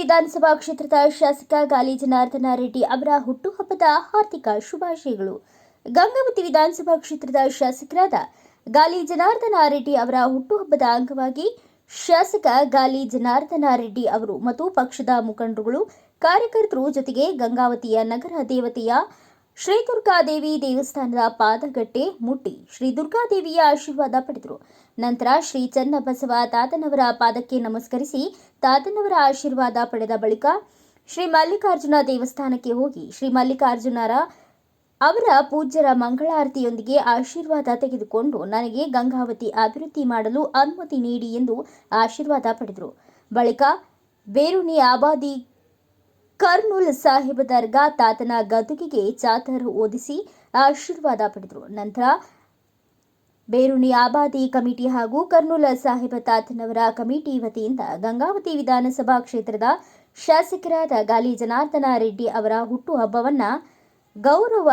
ವಿಧಾನಸಭಾ ಕ್ಷೇತ್ರದ ಶಾಸಕ ಗಾಲಿ ಜನಾರ್ದನ ರೆಡ್ಡಿ ಅವರ ಹುಟ್ಟುಹಬ್ಬದ ಹಾರ್ದಿಕ ಶುಭಾಶಯಗಳು. ಗಂಗಾವತಿ ವಿಧಾನಸಭಾ ಕ್ಷೇತ್ರದ ಶಾಸಕರಾದ ಗಾಲಿ ಜನಾರ್ದನ ರೆಡ್ಡಿ ಅವರ ಹುಟ್ಟುಹಬ್ಬದ ಅಂಗವಾಗಿ ಶಾಸಕ ಗಾಲಿ ಜನಾರ್ದನ ರೆಡ್ಡಿ ಅವರು ಮತ್ತು ಪಕ್ಷದ ಮುಖಂಡರುಗಳು, ಕಾರ್ಯಕರ್ತರು ಜೊತೆಗೆ ಗಂಗಾವತಿಯ ನಗರ ದೇವತೆಯ ಶ್ರೀ ದುರ್ಗಾದೇವಿ ದೇವಸ್ಥಾನದ ಪಾದಗಟ್ಟೆ ಮುಟ್ಟಿ ಶ್ರೀ ದುರ್ಗಾದೇವಿಯ ಆಶೀರ್ವಾದ ಪಡೆದರು. ನಂತರ ಶ್ರೀ ಚನ್ನಬಸವ ತಾತನವರ ಪಾದಕ್ಕೆ ನಮಸ್ಕರಿಸಿ ತಾತನವರ ಆಶೀರ್ವಾದ ಪಡೆದ ಬಳಿಕ ಶ್ರೀ ಮಲ್ಲಿಕಾರ್ಜುನ ದೇವಸ್ಥಾನಕ್ಕೆ ಹೋಗಿ ಶ್ರೀ ಮಲ್ಲಿಕಾರ್ಜುನರ ಅವರ ಪೂಜ್ಯರ ಮಂಗಳಾರತಿಯೊಂದಿಗೆ ಆಶೀರ್ವಾದ ತೆಗೆದುಕೊಂಡು ನನಗೆ ಗಂಗಾವತಿ ಅಭಿವೃದ್ಧಿ ಮಾಡಲು ಅನುಮತಿ ನೀಡಿ ಎಂದು ಆಶೀರ್ವಾದ ಪಡೆದರು. ಬಳಿಕ ಬೇರುನಿ ಆಬಾದಿ ಕರ್ನೂಲ್ ಸಾಹಿಬ್ ದರ್ಗಾ ತಾತನ ಗದುಗಿಗೆ ಚಾತರ್ ಓದಿಸಿ ಆಶೀರ್ವಾದ ಪಡೆದರು. ನಂತರ ಬೇರುಣಿ ಆಬಾದಿ ಕಮಿಟಿ ಹಾಗೂ ಕರ್ನೂಲ್ ಸಾಹಿಬ್ ತಾತನವರ ಕಮಿಟಿ ವತಿಯಿಂದ ಗಂಗಾವತಿ ವಿಧಾನಸಭಾ ಕ್ಷೇತ್ರದ ಶಾಸಕರಾದ ಗಾಲಿ ಜನಾರ್ದನ ರೆಡ್ಡಿ ಅವರ ಹುಟ್ಟುಹಬ್ಬವನ್ನ ಗೌರವ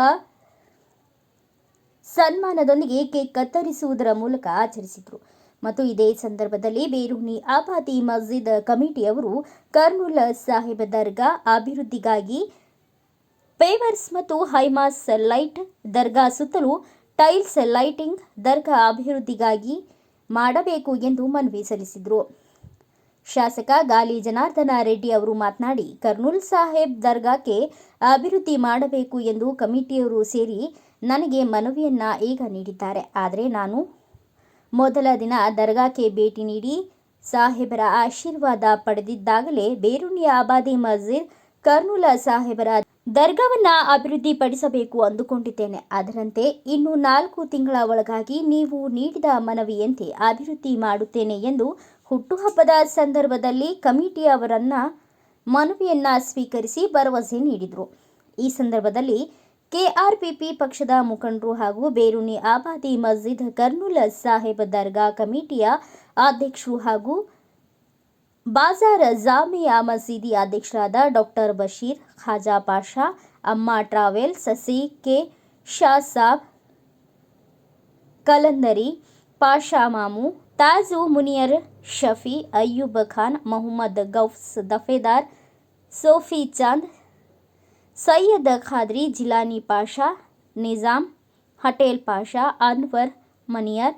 ಸನ್ಮಾನದೊಂದಿಗೆ ಕೇಕ್ ಕತ್ತರಿಸುವುದರ ಮೂಲಕ ಆಚರಿಸಿದರು. ಮತ್ತು ಇದೇ ಸಂದರ್ಭದಲ್ಲಿ ಬೇರೂನಿ ಆಬಾದಿ ಮಸ್ಜಿದ್ ಕಮಿಟಿಯವರು ಕರ್ನೂಲ್ ಸಾಹೇಬ್ ದರ್ಗಾ ಅಭಿವೃದ್ಧಿಗಾಗಿ ಪೇವರ್ಸ್ ಮತ್ತು ಹೈಮಾಸ್ ಲೈಟ್ ದರ್ಗಾ ಸುತ್ತಲೂ ಟೈಲ್ಸ್ ಲೈಟಿಂಗ್ ದರ್ಗಾ ಅಭಿವೃದ್ಧಿಗಾಗಿ ಮಾಡಬೇಕು ಎಂದು ಮನವಿ ಸಲ್ಲಿಸಿದರು. ಶಾಸಕ ಗಾಲಿ ಜನಾರ್ದನ ರೆಡ್ಡಿ ಅವರು ಮಾತನಾಡಿ, ಕರ್ನೂಲ್ ಸಾಹೇಬ್ ದರ್ಗಾಕ್ಕೆ ಅಭಿವೃದ್ಧಿ ಮಾಡಬೇಕು ಎಂದು ಕಮಿಟಿಯವರು ಸೇರಿ ನನಗೆ ಮನವಿಯನ್ನ ಈಗ ನೀಡಿದ್ದಾರೆ. ಆದರೆ ನಾನು ಮೊದಲ ದಿನ ದರ್ಗಾಕ್ಕೆ ಭೇಟಿ ನೀಡಿ ಸಾಹೇಬರ ಆಶೀರ್ವಾದ ಪಡೆದಿದ್ದಾಗಲೇ ಬೇರುಣಿಯ ಆಬಾದಿ ಮಸ್ಜಿದ್ ಕರ್ನೂಲ ಸಾಹೇಬರ ದರ್ಗಾವನ್ನ ಅಭಿವೃದ್ಧಿಪಡಿಸಬೇಕು ಅಂದುಕೊಂಡಿದ್ದೇನೆ. ಅದರಂತೆ ಇನ್ನು ನಾಲ್ಕು ತಿಂಗಳ ಒಳಗಾಗಿ ನೀವು ನೀಡಿದ ಮನವಿಯಂತೆ ಅಭಿವೃದ್ಧಿ ಮಾಡುತ್ತೇನೆ ಎಂದು ಹುಟ್ಟುಹಬ್ಬದ ಸಂದರ್ಭದಲ್ಲಿ ಕಮಿಟಿಯವರನ್ನ ಮನವಿಯನ್ನ ಸ್ವೀಕರಿಸಿ ಭರವಸೆ ನೀಡಿದರು. ಈ ಸಂದರ್ಭದಲ್ಲಿ ಕೆಆರ್ಪಿಪಿ ಪಕ್ಷದ ಮುಖಂಡರು ಹಾಗೂ ಬೇರುನಿ ಆಬಾದಿ ಮಸ್ಜಿದ್ ಕರ್ನೂಲ್ ಸಾಹೇಬ್ ದರ್ಗಾ ಕಮಿಟಿಯ ಅಧ್ಯಕ್ಷರು ಹಾಗೂ ಬಾಜಾರ್ ಜಾಮಿಯಾ ಮಸೀದಿ ಅಧ್ಯಕ್ಷರಾದ doctor Basheer Khaja Pasha Amma travels C K Shah Saab Kalandari Pasha Mamu Taju Muniyar Shafi Ayyub Khan Mohammed ಗೌಫ್ಸ್ Dafedar Sofi Chand Syed Khadri, Jilani Pasha, Nizam, Hatel Pasha, Anwar Maniyar,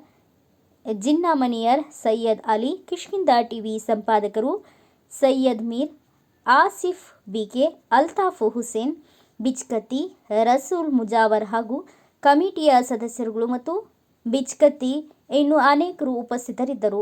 Jinna Maniyar, Syed Ali Kishkinda TV ಸಂಪಾದಕರು Syed Mir, Asif B K, Altaf Hussain Bichkatti Rasool Mujawar ಹಾಗೂ ಕಮಿಟಿಯ ಸದಸ್ಯರುಗಳು ಮತ್ತು ಬಿಚ್ಕತ್ತಿ ಇನ್ನು ಅನೇಕರು ಉಪಸ್ಥಿತರಿದ್ದರು.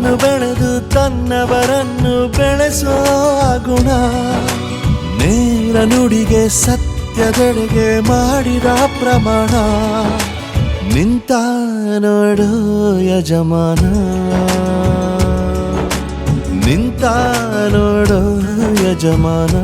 ತಾನು ಬೆಳೆದು ತನ್ನವರನ್ನು ಬೆಳೆಸೋ ಗುಣ ನೇರ ನುಡಿಗೆ ಸತ್ಯದೆಡೆಗೆ ಮಾಡಿದ ಪ್ರಮಾಣ. ನಿಂತ ನೋಡು ಯಜಮಾನ. ನಿಂತ ನೋಡು ಯಜಮಾನ.